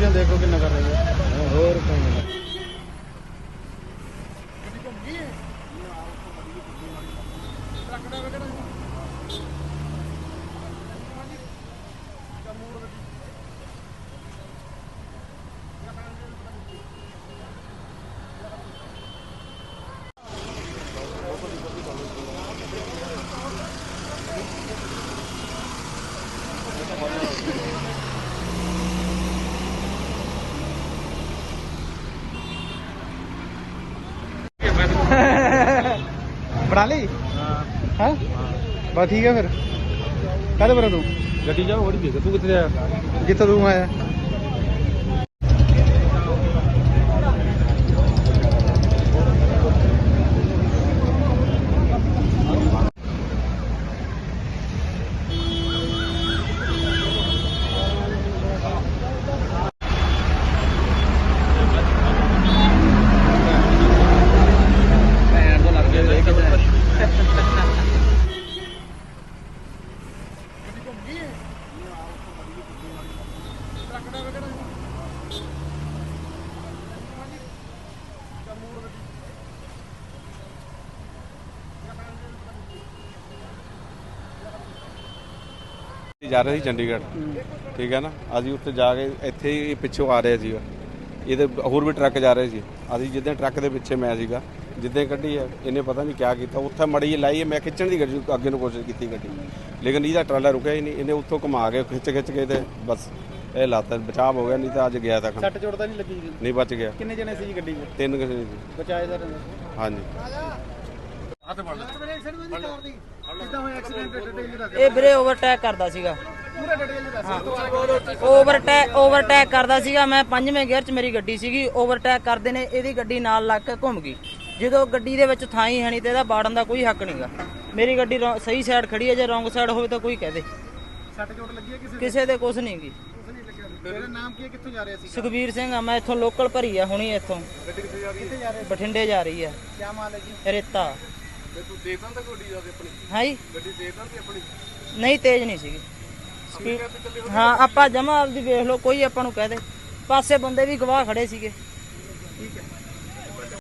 Pollution ਦੇਖੋ ਕਿੰਨਾ ਕਰ ਰਹੀ ਹੈ ਹੋਰ ਕੰਮ ਬਣਾ ਲਈ? ਹਾਂ। ਬਸ ਠੀਕ ਹੈ ਫਿਰ। ਕਾਹਦੇ ਪਰ ਤੂੰ? ਗੱਡੀ ਜਾ ਹੋਰ ਵੀ ਤੂੰ ਕਿੱਥੇ ਆ ਜਿੱਥੇ ਤੂੰ ਆਇਆ ਭੈਣ ਤੋਂ ਲੱਗ ਗਿਆ ਕਿੱਥੇ ਜਾ ਰਹੇ ਸੀ ਚੰਡੀਗੜ੍ਹ, ਠੀਕ ਹੈ ਨਾ? ਅਸੀਂ ਉੱਥੇ ਜਾ ਕੇ ਇੱਥੇ ਹੀ ਪਿੱਛੋਂ ਆ ਰਹੇ ਸੀ ਇਹਦੇ ਹੋਰ ਵੀ ਟਰੱਕ ਜਾ ਰਹੇ ਸੀ। ਅਸੀਂ ਜਿੱਦਾਂ ਟਰੱਕ ਦੇ ਪਿੱਛੇ ਮੈਂ ਸੀਗਾ, ਜਿੱਦਾਂ ਕੱਢੀ ਹੈ, ਇਹਨੇ ਪਤਾ ਨਹੀਂ ਕਿਆ ਕੀਤਾ। ਉੱਥੇ ਮੜੀ ਲਾਈ ਮੈਂ ਖਿੱਚਣ ਦੀ ਗੱਡੀ, ਅੱਗੇ ਨੂੰ ਕੋਸ਼ਿਸ਼ ਕੀਤੀ ਗੱਡੀ। ਲੇਕਿਨ ਇਹਦਾ ਟਰਾਲਾ ਰੁਕਿਆ ਹੀ ਨਹੀਂ। ਇਹਨੇ ਉੱਥੋਂ ਘੁਮਾ ਕੇ ਖਿੱਚ ਖਿੱਚ ਕੇ ਤੇ ਬਸ ਇਹ ਲਾਤਾ ਬਚਾਅ ਹੋ ਗਿਆ ਨਹੀਂ ਤਾਂ ਅੱਜ ਗਿਆ ਤਾਂ ਸੱਟ ਚੋਟ ਤਾਂ ਨਹੀਂ ਲੱਗੀ ਜੀ? ਨਹੀਂ ਬਚ ਗਿਆ। ਕਿੰਨੇ ਜਣੇ ਸੀ ਜੀ ਗੱਡੀ 'ਚ? ਤਿੰਨ ਕਿਸੇ ਸੀ। ਬਚਾਏ ਸਰ ਹਾਂਜੀ। ਕਿੱਦਾਂ ਹੋਇਆ ਐਕਸੀਡੈਂਟ ਡਿਟੇਲ ਦੱਸ ਇਹ ਵੀਰੇ ਓਵਰਟੇਕ ਕਰਦਾ ਸੀਗਾ। ਪੂਰਾ ਡਿਟੇਲ ਦੱਸ ਓਵਰਟੇਕ ਓਵਰਟੇਕ ਕਰਦਾ ਸੀਗਾ। ਮੈਂ ਪੰਜਵੇਂ ਗੇਅਰ 'ਚ ਮੇਰੀ ਗੱਡੀ ਸੀਗੀ। ਓਵਰਟੇਕ ਕਰਦੇ ਨੇ ਇਹਦੀ ਗੱਡੀ ਨਾਲ ਲੱਗ ਕੇ ਘੁੰਮ ਗਈ। ਜਦੋਂ ਗੱਡੀ ਦੇ ਵਿੱਚ ਥਾਂ ਹੀ ਹੈ ਨਹੀਂ ਤੇ ਇਹਦਾ ਬਾੜਨ ਦਾ ਕੋਈ ਹੱਕ ਨਹੀਂਗਾ। ਮੇਰੀ ਗੱਡੀ ਰੌ- ਸਹੀ ਸਾਈਡ ਖੜੀ ਹੈ ਜੇ ਰੋਂਗ ਸਾਈਡ ਹੋਵੇ ਤਾਂ ਕੋਈ ਕਹਿ ਦੇ ਸੱਟ ਚੋਟ ਲੱਗੀ ਹੈ ਕਿਸੇ ਕਿਸੇ ਦੇ ਕੁਝ ਨਹੀਂਗੀ। ਕੁਛ ਨਹੀਂ ਲੱਗਿਆ ਤੇਰਾ ਨਾਮ ਕੀ ਹੈ? ਕਿੱਥੋਂ ਜਾ ਰਿਹਾ ਸੀ ਸੁਖਬੀਰ ਸਿੰਘ ਆ ਮੈਂ ਇੱਥੋਂ ਲੋਕਲ ਭਰੀ ਆ ਹੁਣੀ ਇੱਥੋਂ। ਗੱਡੀ ਕਿੱਥੇ ਜਾ ਰਹੀ ਕਿੱਥੇ ਜਾ ਰਿਹਾ ਬਠਿੰਡੇ ਜਾ ਰਹੀ ਆ। ਕੀ ਮਾਲ ਹੈ ਜੀ? ਰੇਤਾ। ਤੇ ਤੂੰ ਦੇਖ ਤਾਂ ਗੱਡੀ ਜਾ ਕੇ ਆਪਣੀ। ਹਾਂਜੀ ਗੱਡੀ ਦੇਖ ਤਾਂ ਆਪਣੀ। ਨਹੀਂ ਤੇਜ਼ ਨਹੀਂ ਸੀਗੀ। ਹਾਂ ਆਪਾਂ ਜਮਾ ਆਪਦੀ ਵੇਖ ਲਓ ਕੋਈ ਆਪਾਂ ਨੂੰ ਕਹਿ ਦੇ। ਪਾਸੇ ਬੰਦੇ ਵੀ ਗਵਾਹ ਖੜੇ ਸੀਗੇ।